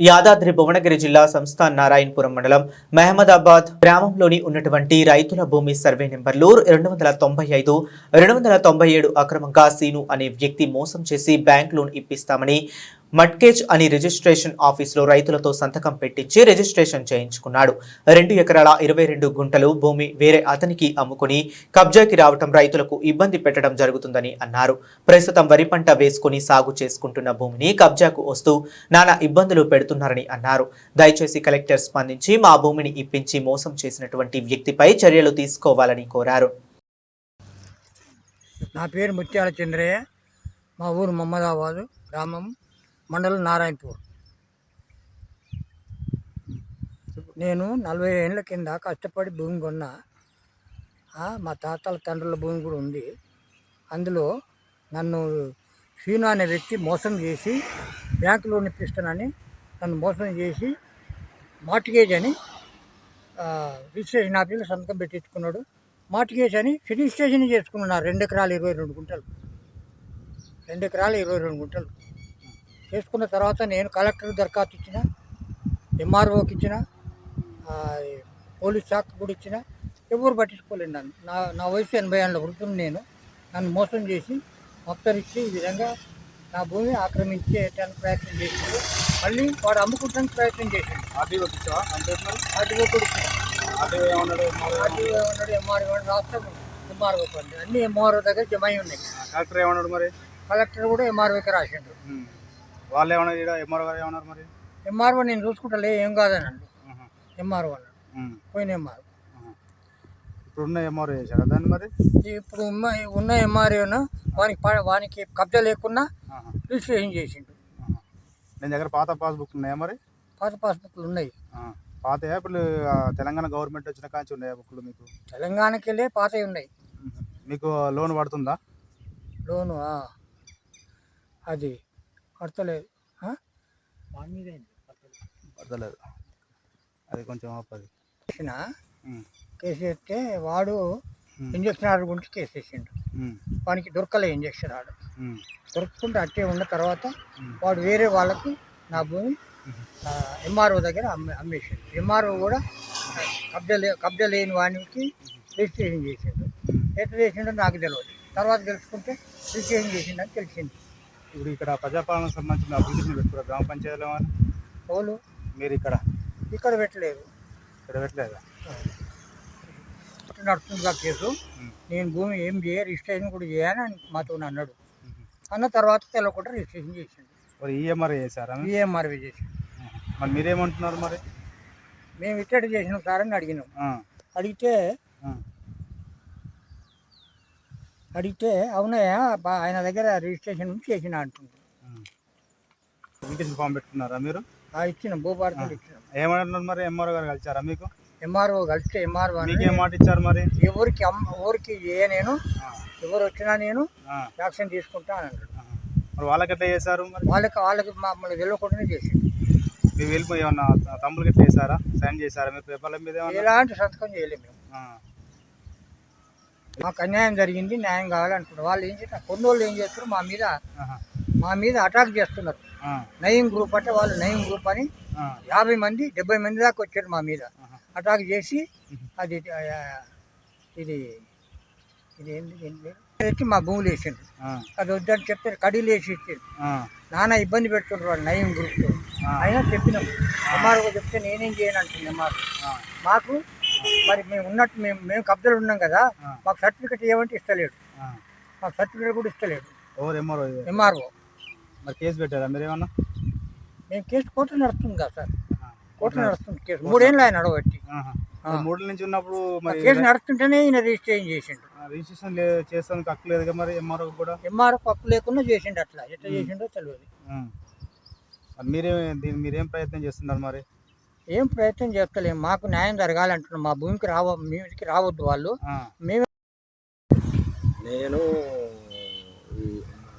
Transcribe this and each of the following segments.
యాదాద్రి భువనగిరి జిల్లా సంస్థ నారాయణపురం మండలం మహమ్మదాబాద్ గ్రామంలోని ఉన్నటువంటి రైతుల భూమి సర్వే నెంబర్లు రెండు వందల తొంభై ఐదు రెండు వందల తొంభై ఏడు అక్రమంగా సీను అనే వ్యక్తి మోసం చేసి బ్యాంక్ లోన్ ఇప్పిస్తామని మట్కేజ్ అని రిజిస్ట్రేషన్ ఆఫీసులో రైతులతో సంతకం పెట్టించి రిజిస్ట్రేషన్ చేయించుకున్నాడు. రెండు ఎకరాల ఇరవై రెండు గుంటలు భూమి వేరే అతనికి అమ్ముకుని కబ్జాకి రావటం రైతులకు ఇబ్బంది పెట్టడం జరుగుతుందని అన్నారు. ప్రస్తుతం వరి పంట వేసుకుని సాగు చేసుకుంటున్న భూమిని కబ్జాకు వస్తూ నానా ఇబ్బందులు పెడుతున్నారని అన్నారు. దయచేసి కలెక్టర్ స్పందించి మా భూమిని ఇప్పించి మోసం చేసినటువంటి వ్యక్తిపై చర్యలు తీసుకోవాలని కోరారు. నా పేరు ముత్యాల చంద్రయ్య. మా ఊరు మమ్మదాబాదు గ్రామం. మండలం నారాయణపూర్. నేను నలభై ఏళ్ళ కింద కష్టపడి భూమి కొన్నా మా తాతల తండ్రుల భూమి కూడా ఉంది. అందులో నన్ను శ్రీను అనే వ్యక్తి మోసం చేసి బ్యాంకు లోన్ ఇప్పిస్తానని నన్ను మోసం చేసి మార్టిగేజ్ అని రిజిస్ట్రేషన్ ఆఫీస్లో సంతకం పెట్టించుకున్నాడు. మార్టిగేజ్ అని రిజిస్ట్రేషన్ చేసుకున్నాను రెండు ఎకరాలు ఇరవై రెండు గుంటలు. రెండు ఎకరాలు ఇరవై రెండు గుంటలు. చేసుకున్న తర్వాత నేను కలెక్టర్ దరఖాస్తు ఇచ్చిన ఎంఆర్ఓకి ఇచ్చిన పోలీస్ శాఖ కూడా ఇచ్చిన ఎవరు పట్టించుకోలేదు నన్ను. నా నా వయసు ఎనభై ఏళ్ళ వృద్ధుని నేను. నన్ను మోసం చేసి మొత్తరిచ్చి ఈ విధంగా నా భూమి ఆక్రమించేటానికి ప్రయత్నం చేసిండు మళ్ళీ వాడు అమ్ముకుంటానికి ప్రయత్నం చేసిండు ఆర్టీఓ వాటిలో కూడా ఆర్టీఓ ఏమన్నాడు? ఆర్టీఓ ఉన్నాడు ఎంఆర్ఓ రాష్ట్రం ఎంఆర్ఓ అన్ని ఎంఆర్ఓ దగ్గర జమ అయి ఉన్నాయి కలెక్టర్ ఏమన్నాడు మరి? కలెక్టర్ కూడా ఎంఆర్ఓకి రాసిండు. వాళ్ళు ఏమన్నారు ఇక్కడ ఎంఆర్ఓ గారు ఏమన్నారు మరి ఎంఆర్ఓ నేను చూసుకుంటలే ఏం కాదని అండు ఆహా. ఎంఆర్ఓ అన్నాడు. పోయిన ఎంఆర్ఓ. ఇప్పుడున్న ఎంఆర్ఓ చేశాడు దాన్ని మరి ఇప్పుడు ఉన్న ఉన్న ఎంఆర్ఓను వానికి వానికి కబ్జా లేకున్నా. రిజిస్ట్రేషన్ చేసిండు. నేను దగ్గర పాత పాస్బుక్ ఉన్నాయా మరి పాత పాస్బుక్లు ఉన్నాయి. పాతయా ఇప్పుడు తెలంగాణ గవర్నమెంట్ వచ్చిన కాంచి ఉన్నాయా బుక్లు మీకు తెలంగాణకి వెళ్ళే పాతవి ఉన్నాయి. మీకు లోన్ పడుతుందా లోను. అది కడతలేదు ఆ? పడతలేదు అది కొంచెం ఆపది. కేసు వేస్తే వాడు. ఇంజక్షన్ ఆర్డర్ గురించి కేసు వేసిండు. వానికి దొరకలే ఇంజక్షన్ ఆర్డర్. దొరుకుతుంటే అట్టే ఉన్న తర్వాత. వాడు వేరే వాళ్ళకు నా భూమి ఎంఆర్ఓ దగ్గర అమ్మే అమ్మేసిండు ఎంఆర్ఓ కూడా కబ్జా లే కబ్జా లేని వానికి రిజిస్ట్రేషన్ చేసిండు ఎట్లా చేసిండో నాకు తెలియదు తర్వాత తెలుసుకుంటే రిజిస్ట్రేషన్ చేసిండని తెలిసింది ఇప్పుడు ఇక్కడ ప్రజాపాలన సంబంధించిన అభివృద్ధిని పెట్టుకున్నారు గ్రామ పంచాయతీలో? వాళ్ళు మీరు ఇక్కడ? ఇక్కడ పెట్టలేదు. ఇక్కడ పెట్టలేదా? నడుస్తుందిగా కేసు. నేను భూమి ఏం చేయ రిజిస్ట్రేషన్ కూడా చేయని అని మాతో అన్నాడు. అన్న తర్వాత తెలవకుండా రిజిస్ట్రేషన్ చేసిండు. మరి ఈఎంఆర్ చేశారా? మీరు? ఈఎంఆర్వి చేసిండు మరి మీరేమంటున్నారు మరి? మేము ఇట్టడి చేసినాం సార్ అని అడిగినాం. అడిగితే అడిగితే అవునయ్యా ఆయన దగ్గర రిజిస్ట్రేషన్ చేసిన అంటుంది ఆ. ఇంటికి ఫామ్ పెట్టుకున్నారా మీరు? ఆ ఇచ్చిన భూభారతులు ఇచ్చినాం. ఏమంటున్నారు మరి? ఎంఆర్ఓ గారు కలిసారా మీకు? ఎంఆర్ఓ కలిస్తే ఎంఆర్ఓ మీకేం మాట ఇచ్చారు మరి? ఎవరికి ఎవరికి ఏ నేను ఎవరు వచ్చినా నేను ఆ, యాక్షన్ తీసుకుంటా అని అన్నాడు. మరి వాళ్ళకి ఎట్లా చేశారు మరి? వాళ్ళకి వాళ్ళకి మమ్మల్ని తెలియకుండానే చేసింది మీరు వెళ్ళిపోయి ఏమన్నా ఎట్లా చేశారా? సైన్ చేశారా? మీరు పేపర్ల మీద ఎలాంటి సంతకం చేయలేము మేము. మాకు అన్యాయం జరిగింది న్యాయం కావాలనుకుంటారు వాళ్ళు ఏం చేస్తారు కొన్ని వాళ్ళు ఏం చేస్తారు మా మీద మా మీద అటాక్ చేస్తున్నారు. నయం గ్రూప్ అంటే వాళ్ళు నయం గ్రూప్ అని యాభై మంది డెబ్బై మంది దాకా వచ్చారు మా మీద. అటాక్ చేసి అది ఇది ఇది? తెచ్చి మా భూములు వేసిండ్రు. అది వద్దని చెప్తే కడీలు వేసి ఇచ్చిండ్రు ఆ, నానా ఇబ్బంది పెడుతుండ్రు వాళ్ళు నయం గ్రూప్తో. ఆ. అయినా చెప్పినాం. ఎంఆర్ఓ చెప్తే నేనేం చేయను అంటుంది ఆ, మాకు మరి మేము ఉన్నట్టు మేము మేము కబ్జాలు ఉన్నాం కదా. మాకు సర్టిఫికెట్ ఇవ్వమంటే ఇస్తలేడు. మాకు సర్టిఫికెట్ కూడా ఇస్తలేడు. ఎవరు ఎంఆర్ఓ? ఎంఆర్ఓ. మరి కేసు పెట్టారా మీరు ఏమన్నా? మేము కేసు కోర్టు నడుస్తుంది కదా సార్. కోర్టు నడుస్తుంది కేసు. మూడేళ్ళు ఆయన. మరి మూడు నుంచి ఉన్నప్పుడు మరి కేసు నడుస్తుంటేనే ఈయన రిజిస్ట్రేషన్ చేసిండు. రిజిస్ట్రేషన్ చేస్తానికి హక్కు లేదు కదా మరి ఎంఆర్ఓ కూడా? ఎంఆర్ఓ పప్పు లేకుండా చేసిండు అట్లా. ఎట్లా చేసిండో తెలియదు. మరి మీరేం దీని మీరేం ప్రయత్నం చేస్తున్నారు మరి? ఏం ప్రయత్నం చేస్తలేం. మాకు న్యాయం జరగాలంటున్నాం మా భూమికి రావ మీదికి రావద్దు వాళ్ళు. మేము నేను ఈ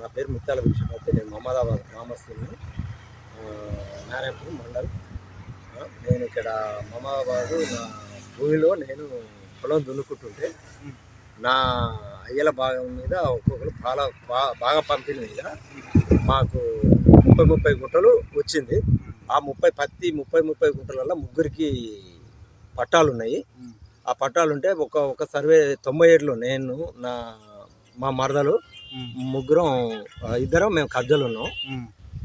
నా పేరు ముత్యాల విషయమైతే నేను మహమ్మదాబాద్ గ్రామస్తుని. నారాయణపూర్ మండల్. నేను ఇక్కడ మహమ్మదాబాద్ నా భూమిలో నేను పొలం దున్నుకుంటుంటే నా అయ్యల భాగం మీద ఒక్కొక్కరు బాగా బాగా పంపిణీ మీద మాకు ముప్పై ముప్పై గుంటలు వచ్చింది. ఆ ముప్పై పత్తి ముప్పై ముప్పై గుంటలలో ముగ్గురికి పట్టాలు ఉన్నాయి. ఆ పట్టాలు ఉంటే ఒక ఒక సర్వే తొంభై ఏడులో నేను నా మా మరదలు. ముగ్గురం ఇద్దరం మేము కబ్జలు ఉన్నాం.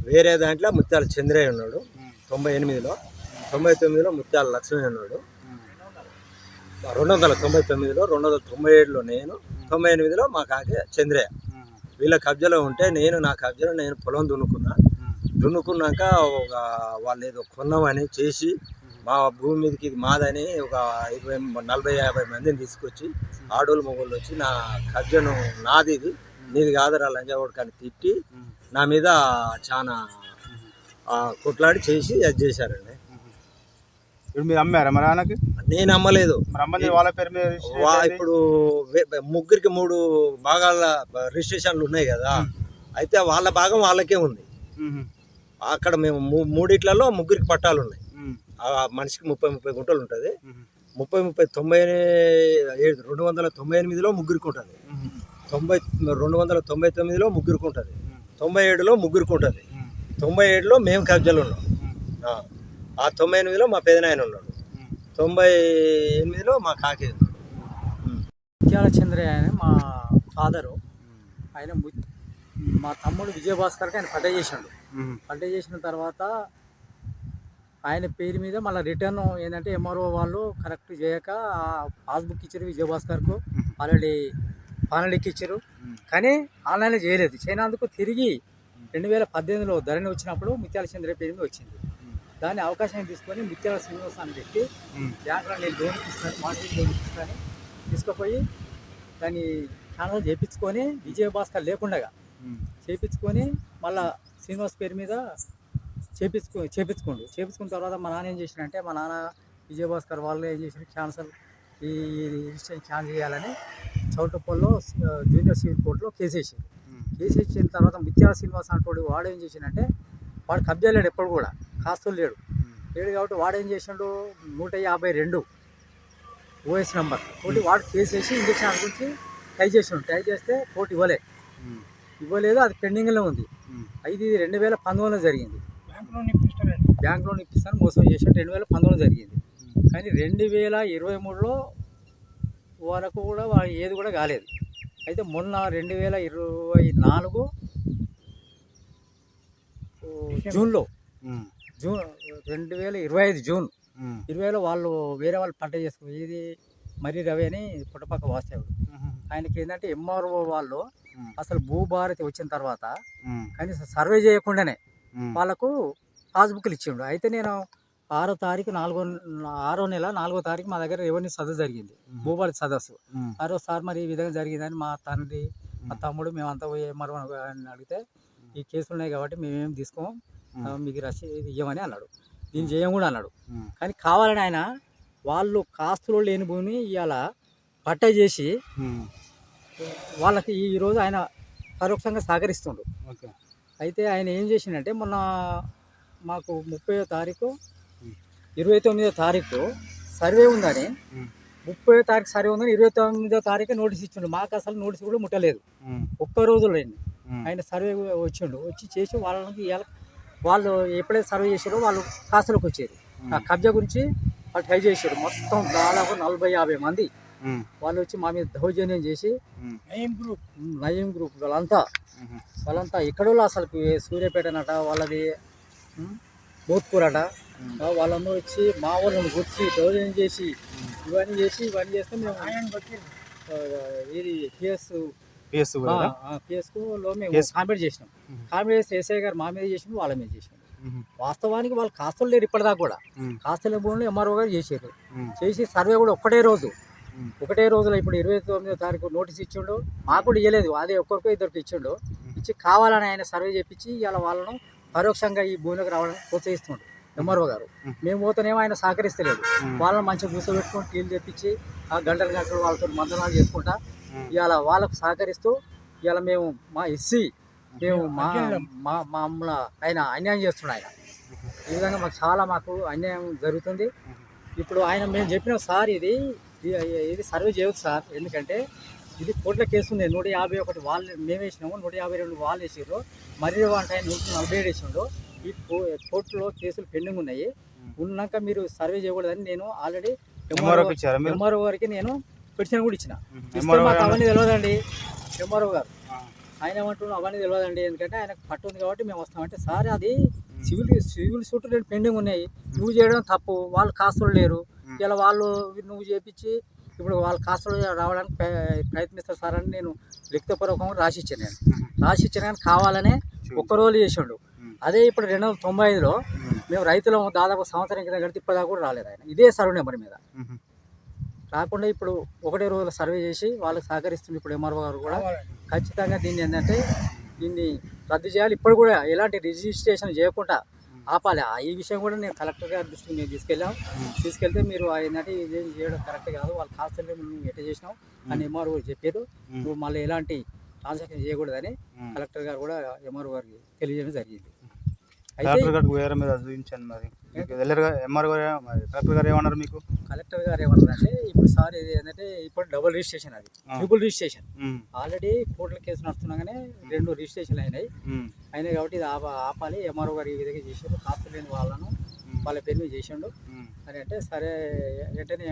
వేరే దాంట్లో ముత్యాల చంద్రయ్య ఉన్నాడు. తొంభై ఎనిమిదిలో తొంభై తొమ్మిదిలో ముత్యాల లక్ష్మీ ఉన్నాడు. రెండు వందల తొంభై తొమ్మిదిలో రెండు వందల తొంభై ఏడులో నేను తొంభై ఎనిమిదిలో మా కాకి చంద్రయ్య. వీళ్ళ కబ్జాలో ఉంటే నేను నా కబ్జాలో నేను పొలం దున్నుకున్నా. దున్నుకున్నాక ఒక వాళ్ళు ఏదో కొన్నామని చేసి మా భూమి మీదకి ఇది మాదని ఒక ఇరవై నలభై యాభై మందిని తీసుకొచ్చి ఆడోళ్ళు మొగోళ్ళు వచ్చి నా కబ్జను నాది ఇది నీది కాదురా కానీ తిట్టి. నా మీద చాలా కొట్లాడి చేసి అది చేశారండి ఇప్పుడు మీరు అమ్మారా మరి ఆయనకి నేను అమ్మలేదు వాళ్ళ పేరు మీద. ఇప్పుడు ముగ్గురికి మూడు భాగాల రిజిస్ట్రేషన్లు ఉన్నాయి కదా అయితే వాళ్ళ భాగం వాళ్ళకే ఉంది. అక్కడ మేము మూ- మూడిట్లలో ముగ్గురికి పట్టాలు ఉన్నాయి. ఆ మనిషికి ముప్పై ముప్పై గుంటలు ఉంటుంది. ముప్పై ముప్పై తొంభై ఏడు రెండు వందల తొంభై ఎనిమిదిలో ముగ్గురికి ఉంటుంది. తొంభై రెండు వందల తొంభై తొమ్మిదిలో ముగ్గురికి ఉంటుంది. తొంభై ఏడులో ముగ్గురికి ఉంటుంది. తొంభై ఏడులో మేము కబ్జాలు ఉన్నాం. ఆ. తొంభై ఎనిమిదిలో మా పెదనాయన ఉన్నాడు. తొంభై ఎనిమిదిలో మా కాకి. ముత్యాల చంద్రయ్య అని మా ఫాదరు ఆయన ము- తమ్ముడు విజయభాస్కర్కి ఆయన పట్ట చేసిండు. పట్ట చేసిన తర్వాత ఆయన పేరు మీద మళ్ళీ రిటర్న్ ఏంటంటే ఎంఆర్ఓ వాళ్ళు కరెక్ట్ చేయక ఆ పాస్బుక్ ఇచ్చారు విజయభాస్కర్కు. ఆల్రెడీ పానలిక్ ఇచ్చారు. ఉమ్. కానీ ఆన్లైన్లో చేయలేదు. చేయనందుకు తిరిగి రెండు వేల పద్దెనిమిదిలో ధరణి వచ్చినప్పుడు ముత్యాల చంద్రయ్య పేరు మీద వచ్చింది. దాన్ని అవకాశం తీసుకొని ముత్యాల శ్రీనివాస్ అని పెట్టి. బ్యాంకులో నేను లోన్ ఇస్తాను మార్కెట్ లోన్ ఇస్తాను తీసుకుపోయి దాన్ని ఛానల్ చేయించుకొని విజయభాస్కర్ లేకుండా ఉమ్. చేపించుకొని మళ్ళా శ్రీనివాస్ పేరు మీద చేపించుకో చేపించుకోండు చేపించుకున్న తర్వాత మా నాన్న ఏం చేసినంటే మా నాన్న విజయభాస్కర్ వాళ్ళు ఏం చేసిన క్యాన్సల్ ఈ రిజిస్ట్రేషన్ క్యాన్సిల్ చేయాలని చౌటప్పల్లో జూనియర్ సివిల్ కోర్టులో కేసు వేసింది. కేసు ఇచ్చిన తర్వాత ముత్యాల శ్రీనివాస్ అంటోడు వాడు ఏం చేసిండంటే వాడు కబ్జా లేడు ఎప్పుడు కూడా కాస్తులు లేడు. లేడు కాబట్టి వాడు ఏం చేసిండు నూట యాభై రెండు ఓఎస్ నెంబర్ కోటి వాడు కేసు వేసి ఇంజక్షన్ గురించి ట్రై చేసిండు ట్రై చేస్తే కోర్టు ఇవ్వలే ఉమ్. ఇవ్వలేదు అది పెండింగ్లో ఉంది. ఇది రెండు వేల పంతొమ్మిదిలో జరిగింది. బ్యాంక్ లోన్ ఇప్పిస్తాను మోసం చేసాడు రెండు వేల పంతొమ్మిదిలో జరిగింది. కానీ రెండు వేల ఇరవై మూడులో వరకు కూడా వా- ఏది కూడా కాలేదు. అయితే మొన్న రెండు వేల ఇరవై నాలుగు జూన్లో. జూన్ రెండు వేల ఇరవై ఐదు జూన్. ఇరవైలో వాళ్ళు వేరే వాళ్ళు పంట చేసుకో ఇది మరి రవి అని పుట్టపక్క వాస్తవుడు. ఆయనకి ఏంటంటే ఎంఆర్ఓ వాళ్ళు. అసలు భూభారతి వచ్చిన తర్వాత. కనీసం సర్వే చేయకుండానే. వాళ్ళకు పాస్బుక్లు ఇచ్చిండు అయితే నేను ఆరో తారీఖు నాలుగో ఆరో నెల నాలుగో తారీఖు మా దగ్గర రెవెన్యూ సదస్సు జరిగింది భూపాలి సదస్సు ఉమ్. ఆరో సార్ మరి ఈ విధంగా జరిగిందని మా తండ్రి మా తమ్ముడు మేమంతా పోయి అని అడిగితే ఈ కేసులు ఉన్నాయి కాబట్టి మేమేం తీసుకోం ఆ, మీకు రసీదు ఇవ్వమని అన్నాడు దీన్ని చేయం కూడా అన్నాడు. కానీ కావాలని ఆయన వాళ్ళు కాస్తులో లేని భూమిని ఇవాళ పట్ట చేసి. వాళ్ళకి ఈ రోజు ఆయన పరోక్షంగా సహకరిస్తుండు. ఓకే. అయితే ఆయన ఏం చేసిండంటే మొన్న మాకు ముప్పయో తారీఖు ఇరవై తొమ్మిదో తారీఖు సర్వే ఉందని. ముప్పై తారీఖు సర్వే ఉందని ఇరవై తొమ్మిదో తారీఖు నోటీస్ ఇచ్చిండు. మాకు అసలు నోటీస్ కూడా ముట్టలేదు. ఒక్క రోజులో. ఆయన సర్వే వచ్చిండు. వచ్చి చేసి వాళ్ళకి వాళ్ళు ఎప్పుడైతే సర్వే చేసారో వాళ్ళు కాసులకు వచ్చారు. ఆ కబ్జా గురించి వాళ్ళు ట్రై చేశారు మొత్తం దాదాపు నలభై యాభై మంది. వాళ్ళు వచ్చి మా మీద దౌర్జన్యం చేసి. నయీం గ్రూప్ నయీం గ్రూప్ వాళ్ళంతా. వాళ్ళంతా ఎక్కడో అసలు సూర్యాపేటనట వాళ్ళది భూత్పూర్ అట వాళ్ళందరూ వచ్చి మా వాళ్ళని గుర్చి దౌర్జన్యం చేసి ఇవన్నీ చేసి ఇవన్నీ చేస్తే మేము ఇది కేసు కేసుకు మేము కేసు. కాంప్లీట్ చేసినాం ఉమ్. కాంప్లీట్ చేస్తే ఎస్ఐ గారు మా మీద చేసిన వాళ్ళ మీద చేసినాం. వాస్తవానికి వాళ్ళు కాస్తులు లేరు ఇప్పటిదాకా కూడా. కాస్తుల భూములు ఎంఆర్ఓ గారు చేసారు ఉమ్. చేసి సర్వే కూడా ఒక్కటే రోజు. ఒకటే రోజులో ఇప్పుడు ఇరవై తొమ్మిదో తారీఖు నోటీస్ ఇచ్చిండు మాకు కూడా ఇవ్వలేదు అదే ఒక్కరికో ఇద్దరికి ఇచ్చిండు ఇచ్చి కావాలని ఆయన సర్వే చేపించి ఇవాళ వాళ్ళను పరోక్షంగా ఈ భూమిలోకి రావడానికి ప్రోత్సహిస్తుండు ఎంఆర్ఓ గారు. మేము పోతేనేమో ఆయన సహకరిస్తలేడు ఉమ్. వాళ్ళని మంచిగా కూర్చోబెట్టుకొని టీలు తెప్పించి ఆ గంటలు గంటలు వాళ్ళతో మందనాలు చేసుకుంటా. ఇవాళ వాళ్ళకు సహకరిస్తూ ఇవాళ మేము మా ఎస్సీ మేము మా మా మా అమ్మల ఆయన అన్యాయం చేస్తున్నాడు ఆయన. ఈ విధంగా మాకు చాలా మాకు అన్యాయం జరుగుతుంది. ఇప్పుడు ఆయన మేము చెప్పిన సార్ ఇది ఇది- సర్వే చేయొచ్చు సార్. ఎందుకంటే ఇది కోట్ల కేసు ఉంది. నూట యాభై ఒకటి వాళ్ళు మేము వేసినాము. నూట యాభై రెండు వాళ్ళు వేసారు మర్రి వంట ఆయన నూట నలభై ఏడు వేసిండు ఈ కోర్టులో కేసులు పెండింగ్ ఉన్నాయి. ఉన్నాక మీరు సర్వే చేయకూడదని నేను ఆల్రెడీ మీరు? ఎంఆర్ఓ గారికి నేను పిటిషన్ కూడా ఇచ్చిన. అవన్నీ తెలియదండి ఎంఆర్ఓ గారు. ఆయన ఏమంటున్నాడు అవన్నీ తెలియదండి ఎందుకంటే ఆయన పట్టు ఉంది కాబట్టి మేము వస్తామంటే సార్ అది సివిల్ సివిల్ సూట్ రెండు పెండింగ్ ఉన్నాయి. నువ్వు చేయడం తప్పు. వాళ్ళు కాస్తులు లేరు. ఇలా వాళ్ళు నువ్వు చేపించి ఇప్పుడు వాళ్ళ కాస్తులు రావడానికి ప్ర- ప్రయత్నిస్తారు సార్ అని నేను లిఖితపూర్వకంగా రాసి ఇచ్చాను నేను. రాసి ఇచ్చాను కానీ కావాలనే ఒక్క రోజు చేసిండు. అదే ఇప్పుడు రెండు వందల తొంభై ఐదులో మేము. రైతులం దాదాపు సంవత్సరం కింద కడితే ఇప్పటిదాకా కూడా రాలేదు ఆయన. ఇదే సర్వ్ నెంబర్ మీద. రాకుండా ఇప్పుడు ఒకటే రోజుల సర్వే చేసి వాళ్ళకి సహకరిస్తుంది ఇప్పుడు ఎంఆర్ఓ గారు కూడా. ఖచ్చితంగా దీన్ని ఏంటంటే దీన్ని రద్దు చేయాలి. ఇప్పుడు కూడా ఎలాంటి రిజిస్ట్రేషన్ చేయకుండా ఆపాలి. ఆ ఈ విషయం కూడా నేను కలెక్టర్ గారి దృష్టికి మేము తీసుకెళ్ళాం. తీసుకెళ్తే మీరు ఏంటంటే ఇదేం చేయడం కరెక్ట్ కాదు. వాళ్ళ కాస్త నువ్వు ఎట్ట చేసినావు అని ఎంఆర్ఓ చెప్పారు. నువ్వు మళ్ళీ ఎలాంటి ట్రాన్సాక్షన్ చేయకూడదని కలెక్టర్ గారు కూడా ఎంఆర్ఓ గారికి తెలియజేయడం జరిగింది. కలెక్టర్ గారికి వేరే మీద చూపించాను మరి. వెళ్ళారు ఎంఆర్ గారు కలెక్టర్ గారు ఏమన్నారు మీకు? కలెక్టర్ గారు ఏమన్నారంటే ఇప్పుడు సార్ ఇది ఏంటంటే ఇప్పుడు డబుల్ రిజిస్ట్రేషన్ అది. ట్రిపుల్ రిజిస్ట్రేషన్ ఆల్రెడీ కోర్టుల కేసు నడుస్తున్నాగానే రెండు రిజిస్ట్రేషన్లు అయినాయి. అయినాయి కాబట్టి ఇది ఆప- ఆపాలి. ఎంఆర్ఓ గారు ఈ విధంగా చేసారు కాస్త లేని వాళ్ళను వాళ్ళ పేరు మీద చేసిండు. అని అంటే సరే వెంటనే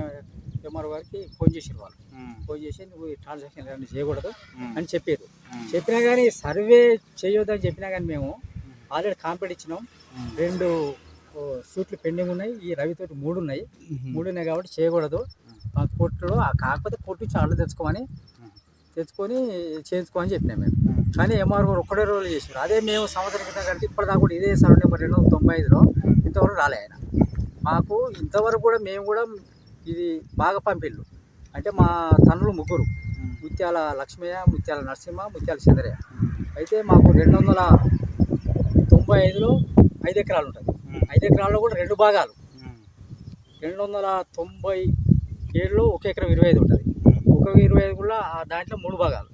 ఎంఆర్ఓ గారికి ఫోన్ చేసారు వాళ్ళు. ఫోన్ చేసి నువ్వు ఈ ట్రాన్సాక్షన్ చేయకూడదు అని చెప్పారు చెప్పినా కానీ సర్వే చేయొద్దని చెప్పినా కానీ మేము ఆల్రెడీ కాంప్లీట్ ఇచ్చినాం. రెండు సూట్లు పెండింగ్ ఉన్నాయి. ఈ రవితోటి మూడు ఉన్నాయి. మూడు ఉన్నాయి కాబట్టి చేయకూడదు. ఆ కోర్టులో ఆ కాకపోతే కోర్టు నుంచి ఆర్డర్ తెచ్చుకోమని తెచ్చుకొని చేయించుకోమని చెప్పినాం మేము. కానీ ఎంఆర్ గారు ఒక్కడే రోజులు చేసారు అదే మేము సంవత్సరం క్రితం కలిసి ఇప్పటిదాకా కూడా ఇదే సర్వే నెంబర్ రెండు వందల తొంభై ఐదులో ఇంతవరకు రాలే ఆయన. మాకు ఇంతవరకు కూడా మేము కూడా ఇది బాగా పంపిళ్ళు. అంటే మా తనులు ముగ్గురు. ముత్యాల లక్ష్మయ్య ముత్యాల నరసింహ ముత్యాల చంద్రయ్య. అయితే మాకు రెండు వందల తొంభై ఐదులో ఐదు ఎకరాలు ఉంటుంది. ఐదు ఎకరాల్లో కూడా రెండు భాగాలు. రెండు వందల తొంభై ఏడులో ఒక ఎకరం ఇరవై ఐదు ఉంటుంది. ఒక ఇరవై ఐదు కూడా ఆ దాంట్లో మూడు భాగాలు.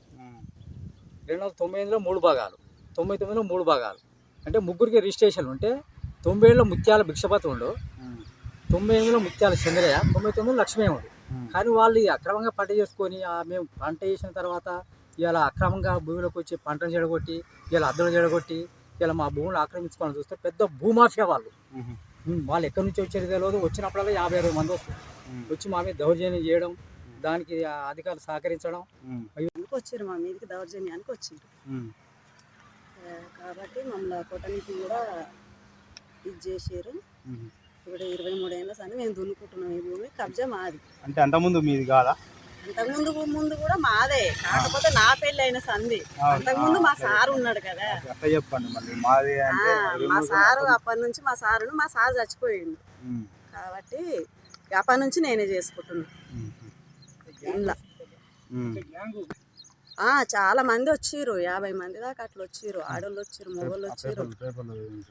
రెండు వందల తొంభై ఎనిమిదిలో మూడు భాగాలు. తొంభై తొమ్మిదిలో మూడు భాగాలు. అంటే ముగ్గురికి రిజిస్ట్రేషన్ ఉంటే తొంభై ఏడులో ముత్యాల భిక్షపతి ఉండు. తొంభై ఎనిమిదిలో ముత్యాల చంద్రయ్య తొంభై తొమ్మిదిలో లక్ష్మీ ఉండు. కానీ వాళ్ళు అక్రమంగా పంట చేసుకొని ఆ మేము పంట చేసిన తర్వాత ఇలా అక్రమంగా భూమిలోకి వచ్చి పంటను చెడగొట్టి ఇలా అద్దలు చెడగొట్టి ఇలా మా భూములు ఆక్రమించుకోవాలని చూస్తే పెద్ద భూమాఫియా వాళ్ళు. వాళ్ళు ఎక్కడి నుంచి వచ్చేది తెలియదు వచ్చినప్పుడల్లా యాభై అరవై మంది వస్తారు. వచ్చి మా మీద దౌర్జన్యం చేయడం దానికి అధికారులు సహకరించడం. వచ్చారు మా మీదకి దౌర్జన్యానికి వచ్చారు కాబట్టి మమ్మల్ని కొట్టడానికి కూడా ఇది చేసారు. ఇప్పుడు ఇరవై మూడేళ్ళ సని మేము దున్నుకుంటున్నాం ఈ భూమి. కబ్జా మాది. అంటే అంతకుముందు మీది కాదా? అంతకుముందు ముందు కూడా మాదే. కాకపోతే నా పెళ్ళి అయిన సంధి అంతకుముందు మా సారు ఉన్నాడు కదా. చెప్పండి మళ్ళీ. మాది మా సారు అప్పటి నుంచి మా సారును మా సారు చచ్చిపోయిండు. కాబట్టి అప్పటి నుంచి నేనే ఆ, చాలా మంది వచ్చిర్రు. యాభై మంది దాకా అట్లా వచ్చిర్రు. ఆడోళ్ళు వచ్చిర్రు మొగోళ్ళు వచ్చిర్రు.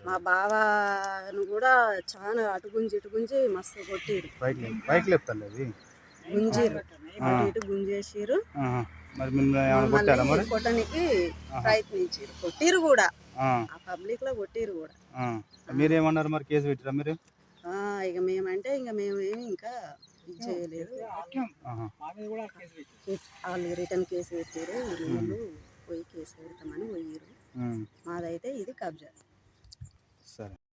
మా బావను కూడా చాలా అటు గుంజి ఇటు గుంజి మస్తు కొట్టిరు అది? గుంజిరు. ఇటు గుంజేసిరు. మరి మిమ్మల్ని కొట్టడానికి ప్రయత్నించారు. కొట్టిరు కూడా. పబ్లిక్లో కొట్టిరు కూడా. మీరేమన్నారు మరి కేసు పెట్టిరా మీరు? ఇక మేమంటే ఇక మేమేమి ఇంకా ఇది చేయలేదు. వాళ్ళు రిటర్న్ కేసు పెట్టారు. వీళ్ళు పోయి కేసు పెడతామని పోయిరు. మాదైతే ఇది కబ్జా.